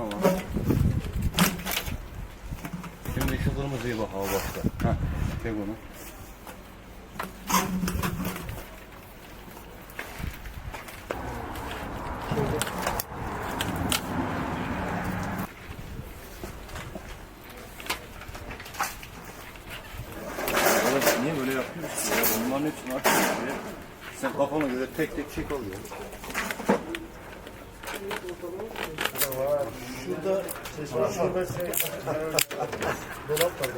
Tamam. Şimdi şu kırmızıyı bak hava başta. Heh, çek onu. Niye böyle yapıyorsun ya? Bunların hepsini açıyorsun ya. Sen kafana göre tek tek çek alıyor. Şurada. Şurada. Dolap var.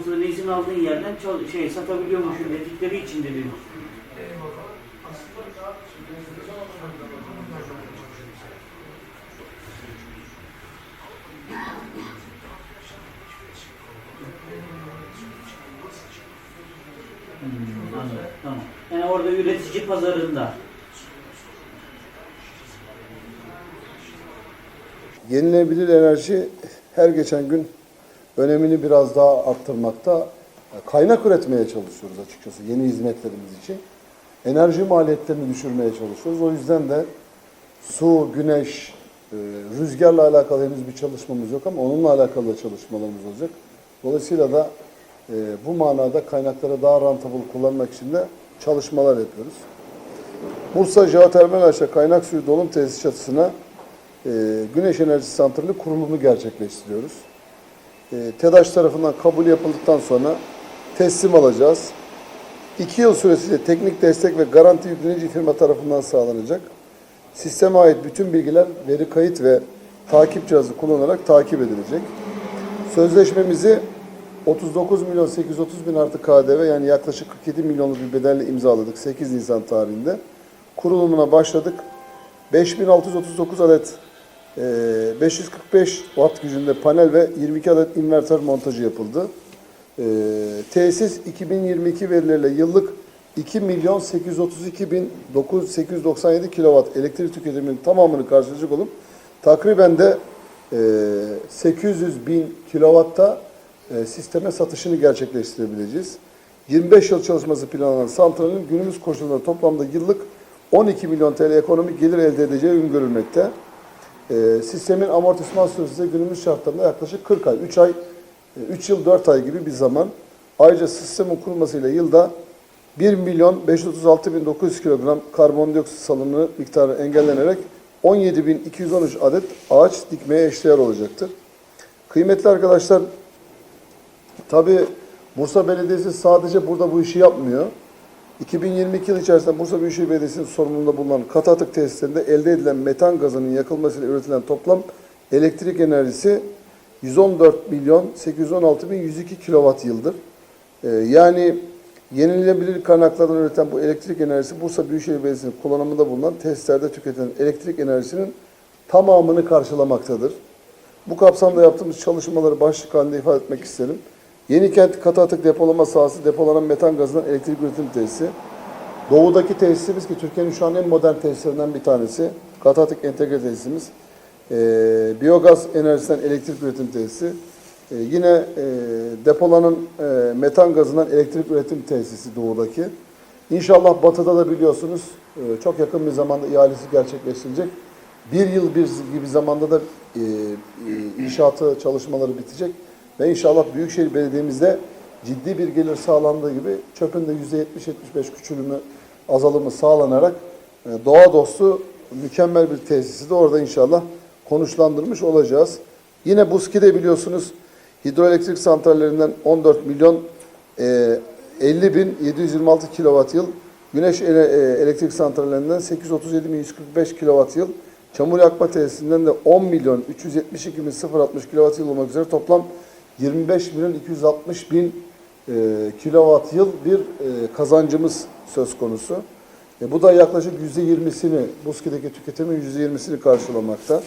Noktada izin aldığın yerden şey satabiliyormuşsun dedikleri için dedim. Hmm, anladım, tamam. Yani orada üretici pazarında. Yenilenebilir enerji her geçen gün önemini biraz daha arttırmakta. Kaynak üretmeye çalışıyoruz açıkçası yeni hizmetlerimiz için. Enerji maliyetlerini düşürmeye çalışıyoruz. O yüzden de su, güneş, e, rüzgarla alakalı henüz bir çalışmamız yok ama onunla alakalı da çalışmalarımız olacak. Dolayısıyla da e, bu manada kaynakları daha rentable kullanmak için de çalışmalar yapıyoruz. Bursa Jeotermal Aşağı Kaynak Suyu Dolum Tesis çatısına e, güneş enerjisi santrali kurulumu gerçekleştiriyoruz. E, TEDAŞ tarafından kabul yapıldıktan sonra teslim alacağız. İki yıl süresiyle teknik destek ve garanti yüklenici firma tarafından sağlanacak. Sisteme ait bütün bilgiler veri kayıt ve takip cihazı kullanarak takip edilecek. Sözleşmemizi 39 milyon 830 bin artı KDV yani yaklaşık 47 milyonluk bir bedelle imzaladık 8 Nisan tarihinde. Kurulumuna başladık. 5639 adet 545 watt gücünde panel ve 22 adet inverter montajı yapıldı. E, tesis 2022 verileriyle yıllık 2 milyon 832 bin 897 kilowatt elektrik tüketiminin tamamını karşılayacak olup takriben de e, 800 bin kilowatta e, sisteme satışını gerçekleştirebileceğiz. 25 yıl çalışması planlanan santralin günümüz koşullarında toplamda yıllık 12 milyon TL ekonomik gelir elde edeceği öngörülmekte. E, sistemin amortisman süresi günümüz şartlarında yaklaşık 40 ay, 3 ay, 3 yıl 4 ay gibi bir zaman. Ayrıca sistemin kurulmasıyla yılda 1 milyon 536 bin 900 kilogram karbondioksit salınımı miktarı engellenerek 17 bin 213 adet ağaç dikmeye eşdeğer olacaktır. Kıymetli arkadaşlar, tabi Bursa Belediyesi sadece burada bu işi yapmıyor. 2022 yıl içerisinde Bursa Büyükşehir Belediyesi'nin sorumluluğunda bulunan katı atık tesislerinde elde edilen metan gazının yakılmasıyla üretilen toplam elektrik enerjisi 114 milyon 816 bin 102 kilowatt yıldır. Ee, yani yenilenebilir kaynaklardan üreten bu elektrik enerjisi Bursa Büyükşehir Belediyesi'nin kullanımında bulunan tesislerde tüketilen elektrik enerjisinin tamamını karşılamaktadır. Bu kapsamda yaptığımız çalışmaları başlık halinde ifade etmek isterim. Yenikent katı atık depolama sahası depolanan metan gazından elektrik üretim tesisi. Doğudaki tesisimiz ki Türkiye'nin şu an en modern tesislerinden bir tanesi. Katı atık entegre tesisimiz. Ee, biyogaz enerjisinden elektrik üretim tesisi. Ee, yine e, depolanan e, metan gazından elektrik üretim tesisi doğudaki. İnşallah batıda da biliyorsunuz e, çok yakın bir zamanda ihalesi gerçekleştirecek. Bir yıl bir gibi zamanda da e, e, inşaatı çalışmaları bitecek. Ve inşallah Büyükşehir Belediye'mizde ciddi bir gelir sağlandığı gibi çöpün de %70-75 küçülümü azalımı sağlanarak e, doğa dostu mükemmel bir tesisi de orada inşallah konuşlandırmış olacağız. Yine Buski'de biliyorsunuz hidroelektrik santrallerinden 14 milyon e, 50 bin 726 kilowatt yıl, güneş e, elektrik santrallerinden 837 bin 145 kilowatt yıl, çamur yakma tesisinden de 10 milyon 372 bin 060 kilowatt yıl olmak üzere toplam 25 milyon 260 bin e, kilowatt yıl bir e, kazancımız söz konusu. E, bu da yaklaşık %20'sini, Buski'deki tüketimin %20'sini karşılamakta.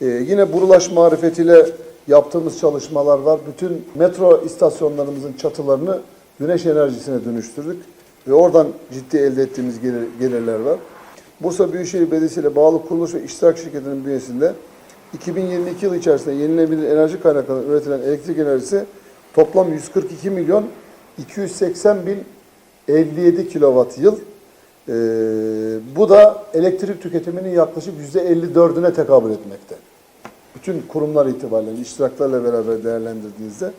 E, yine Burulaş marifetiyle yaptığımız çalışmalar var. Bütün metro istasyonlarımızın çatılarını güneş enerjisine dönüştürdük. Ve oradan ciddi elde ettiğimiz gelir- gelirler var. Bursa Büyükşehir Belediyesi ile bağlı kuruluş ve iştirak şirketinin bünyesinde 2022 yılı içerisinde yenilenebilir enerji kaynaklarından üretilen elektrik enerjisi toplam 142 milyon 280 bin 57 kilowatt yıl. Ee, bu da elektrik tüketiminin yaklaşık %54'üne tekabül etmekte. Bütün kurumlar itibariyle iştiraklarla beraber değerlendirdiğinizde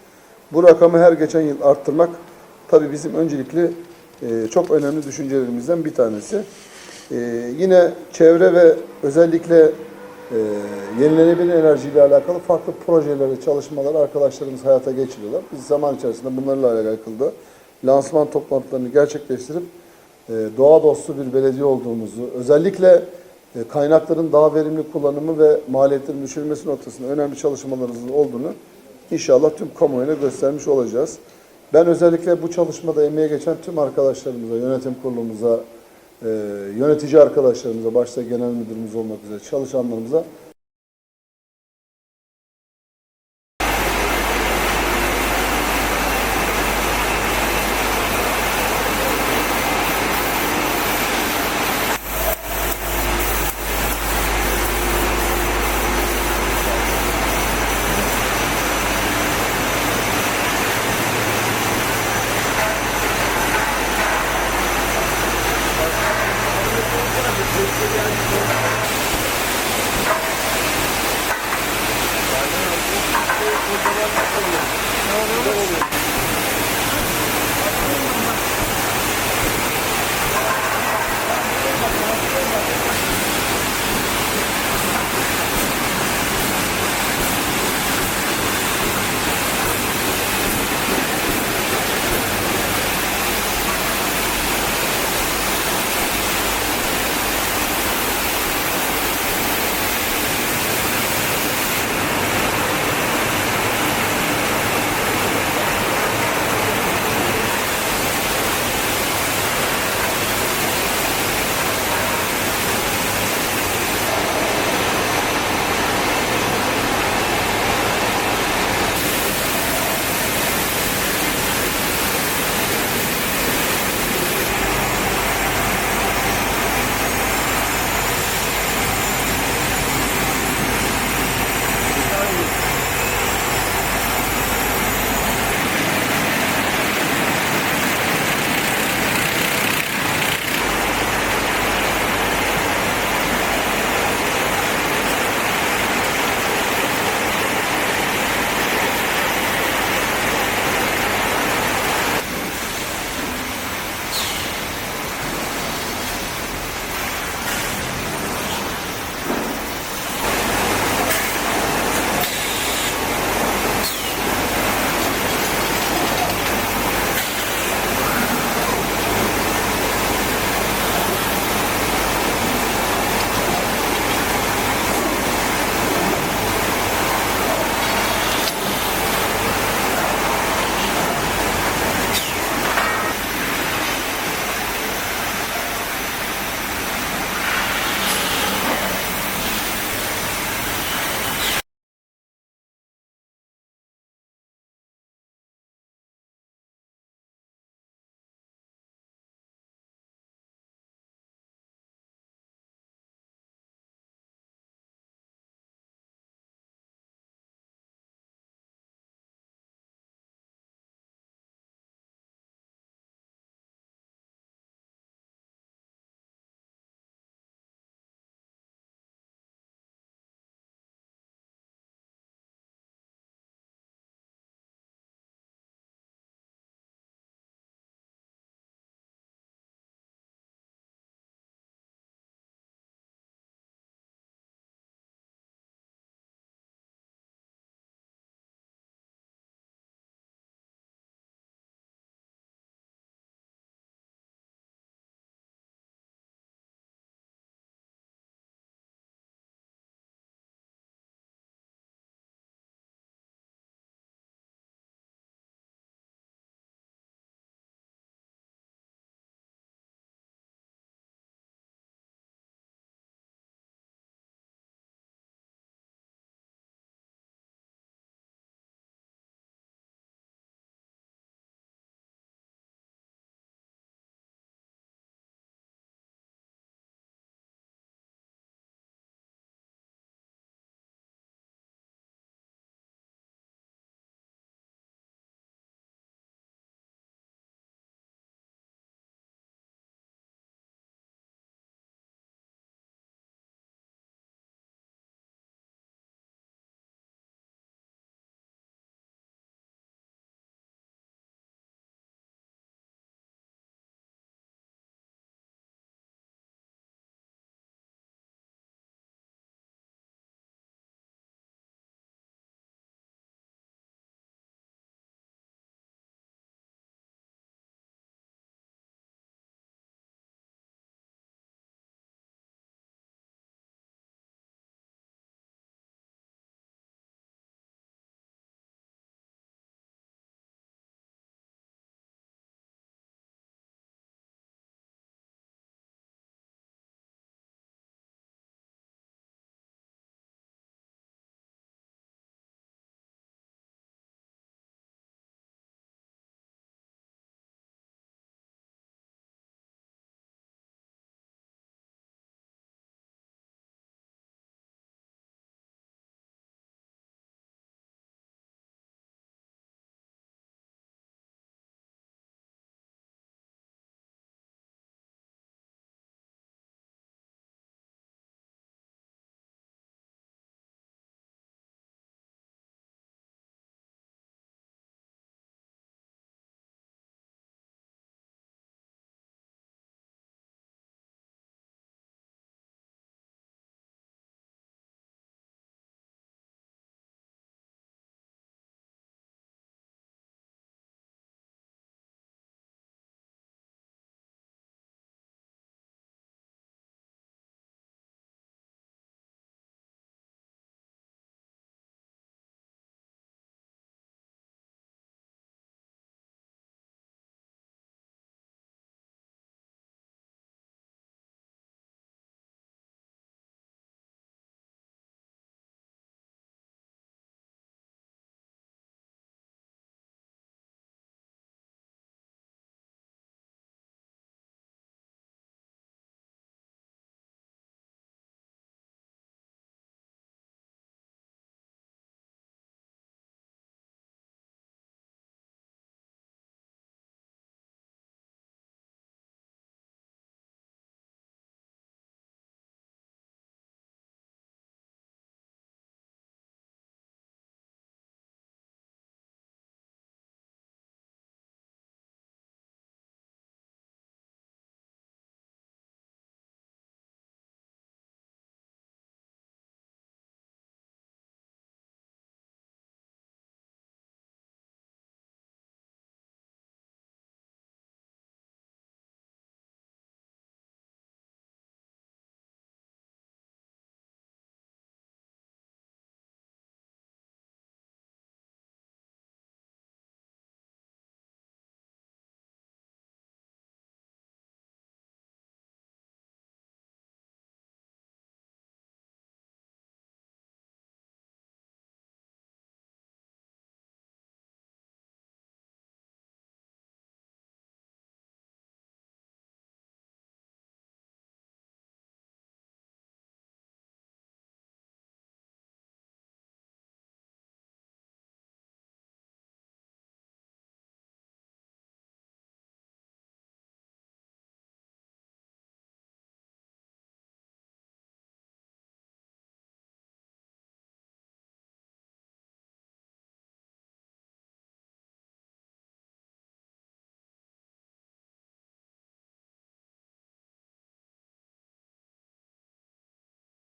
bu rakamı her geçen yıl arttırmak tabii bizim öncelikli e, çok önemli düşüncelerimizden bir tanesi. E, yine çevre ve özellikle e, yenilenebilir enerjiyle alakalı farklı projeleri, çalışmaları arkadaşlarımız hayata geçiriyorlar. Biz zaman içerisinde bunlarla alakalı da lansman toplantılarını gerçekleştirip e, doğa dostu bir belediye olduğumuzu, özellikle e, kaynakların daha verimli kullanımı ve maliyetlerin düşürülmesi noktasında önemli çalışmalarımızın olduğunu inşallah tüm kamuoyuna göstermiş olacağız. Ben özellikle bu çalışmada emeğe geçen tüm arkadaşlarımıza, yönetim kurulumuza, yönetici arkadaşlarımıza, başta genel müdürümüz olmak üzere çalışanlarımıza